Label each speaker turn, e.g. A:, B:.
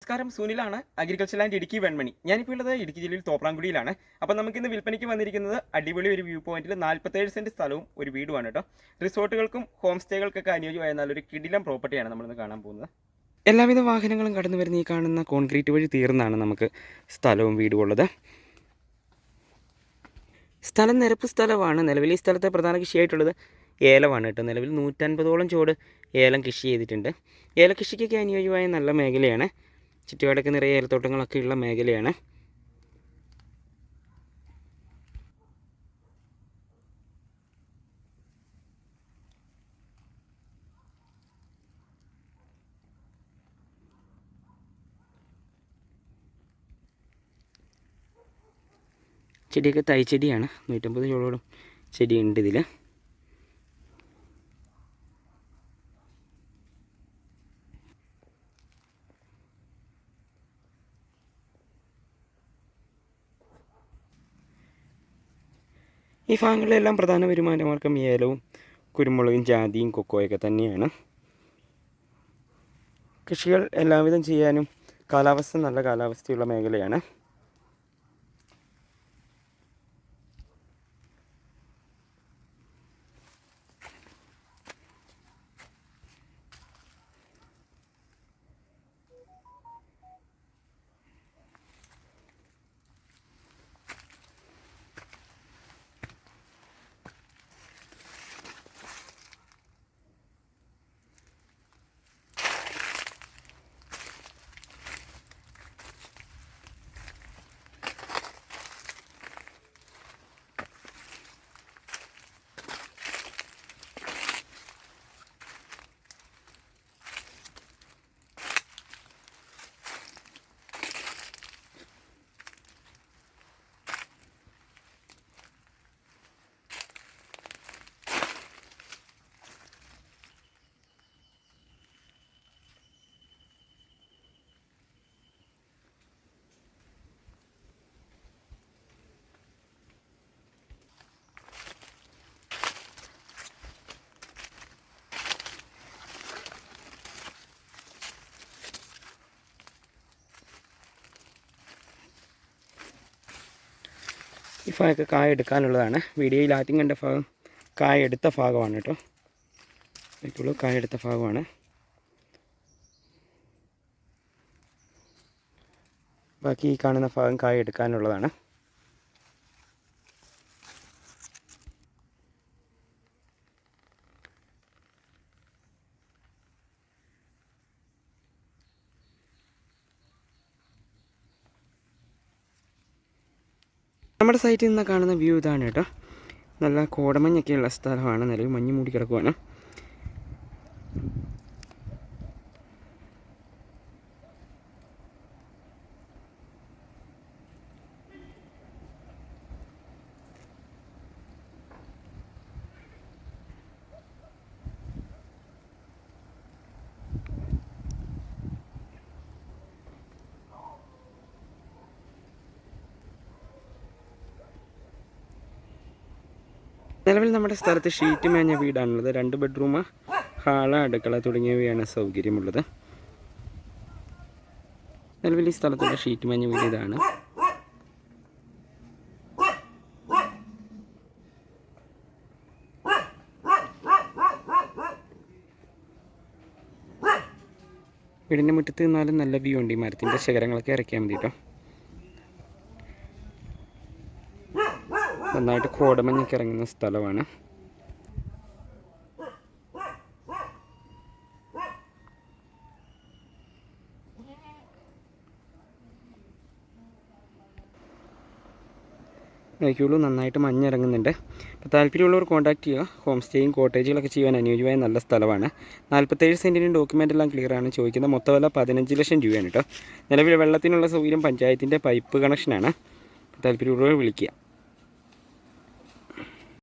A: നമസ്കാരം. സുനിലാണ് agriculture land Idukki Venmani. ഞാനിപ്പോൾ ഉള്ളത് ഇടുക്കി ജില്ലയിൽ തോപ്രാംകുടിയിലാണ്. അപ്പോൾ നമുക്കിന്ന് വിൽപ്പനയ്ക്ക് വന്നിരിക്കുന്നത് അടിപൊളി ഒരു വ്യൂ പോയിന്റിൽ നാൽപ്പത്തേഴ് സെന്റ് സ്ഥലവും ഒരു വീടുമാണ് കേട്ടോ റിസോർട്ടുകൾക്കും ഹോം സ്റ്റേകൾക്കൊക്കെ അനുയോജ്യമായ നല്ലൊരു കിടിലം പ്രോപ്പർട്ടിയാണ് നമ്മളിന്ന് കാണാൻ പോകുന്നത്. എല്ലാവിധ വാഹനങ്ങളും കടന്നു വരുന്ന ഈ കാണുന്ന കോൺക്രീറ്റ് വഴി തീർന്നാണ് നമുക്ക് സ്ഥലവും വീടും ഉള്ളത്. സ്ഥലം നിരപ്പ് സ്ഥലമാണ്. നിലവിൽ ഈ സ്ഥലത്തെ പ്രധാന കൃഷിയായിട്ടുള്ളത് ഏലമാണ് കേട്ടോ നിലവിൽ നൂറ്റൻപതോളം ചോട് ഏലം കൃഷി ചെയ്തിട്ടുണ്ട്. ഏല കൃഷിക്കൊക്കെ അനുയോജ്യമായ നല്ല മേഖലയാണ്. ചുറ്റുപാടൊക്കെ നിറയെ ഏലത്തോട്ടങ്ങളൊക്കെ ഉള്ള മേഖലയാണ്. ചെടിയൊക്കെ തൈച്ചെടിയാണ്. നൂറ്റമ്പത് ചോളോളം ചെടിയുണ്ട് ഇതിൽ ഈ ഭാഗങ്ങളിലെല്ലാം പ്രധാന വരുമാനമാർഗം ഏലവും കുരുമുളകും ജാതിയും കൊക്കോയൊക്കെ തന്നെയാണ്. കൃഷികൾ എല്ലാവിധം ചെയ്യാനും കാലാവസ്ഥ നല്ല കാലാവസ്ഥയുള്ള മേഖലയാണ്. ഈ ഭാഗമൊക്കെ കായ എടുക്കാനുള്ളതാണ്. വീഡിയോയിൽ ആദ്യം കണ്ട ഭാഗം കായ എടുത്ത ഭാഗമാണ് കേട്ടോ. ഇപ്പോഴും കായ എടുത്ത ഭാഗമാണ്. ബാക്കി ഈ കാണുന്ന ഭാഗം കായ എടുക്കാനുള്ളതാണ്. നമ്മുടെ സൈറ്റിൽ നിന്ന് കാണുന്ന വ്യൂ ഇതാണ് കേട്ടോ. നല്ല കോടമഞ്ഞൊക്കെയുള്ള സ്ഥലമാണ്. നിലവിൽ മഞ്ഞ് മൂടി കിടക്കുവാണ്. നിലവിൽ നമ്മുടെ സ്ഥലത്ത് ഷീറ്റ് മേഞ്ഞ വീടാണുള്ളത്. രണ്ട് ബെഡ്റൂം ഹാൾ അടുക്കള തുടങ്ങിയവയാണ് സൗകര്യമുള്ളത്. നിലവിൽ ഈ സ്ഥലത്തുള്ള ഷീറ്റ് മേഞ്ഞ വീട് ഇതാണ്. വീടിന്റെ മുറ്റത്ത് നിന്നാലും നല്ല വ്യൂ ഉണ്ട്. ഈ മരത്തിന്റെ ശകരങ്ങളൊക്കെ ഇറക്കിയാൽ മതി കേട്ടോ നന്നായിട്ട് കോടമഞ്ഞൊക്കെ ഇറങ്ങുന്ന സ്ഥലമാണ്. നോക്കിയുള്ളൂ നന്നായിട്ട് മഞ്ഞിറങ്ങുന്നുണ്ട്. അപ്പോൾ താല്പര്യമുള്ളവർ കോൺടാക്ട് ചെയ്യുക. ഹോം സ്റ്റേയും കോട്ടേജുകളൊക്കെ ചെയ്യാൻ അനുയോജ്യമായ നല്ല സ്ഥലമാണ്. നാൽപ്പത്തേഴ് സെന്റിന്റെ ഡോക്യുമെന്റ് എല്ലാം ക്ലിയറാണ് ആണ് ചോദിക്കുന്ന മൊത്തം വില പതിനഞ്ച് ലക്ഷം രൂപയാണ് കേട്ടോ. നിലവിൽ വെള്ളത്തിനുള്ള സൗകര്യം പഞ്ചായത്തിന്റെ പൈപ്പ് കണക്ഷനാണ് താല്പര്യമുള്ളവർ വിളിക്കുക.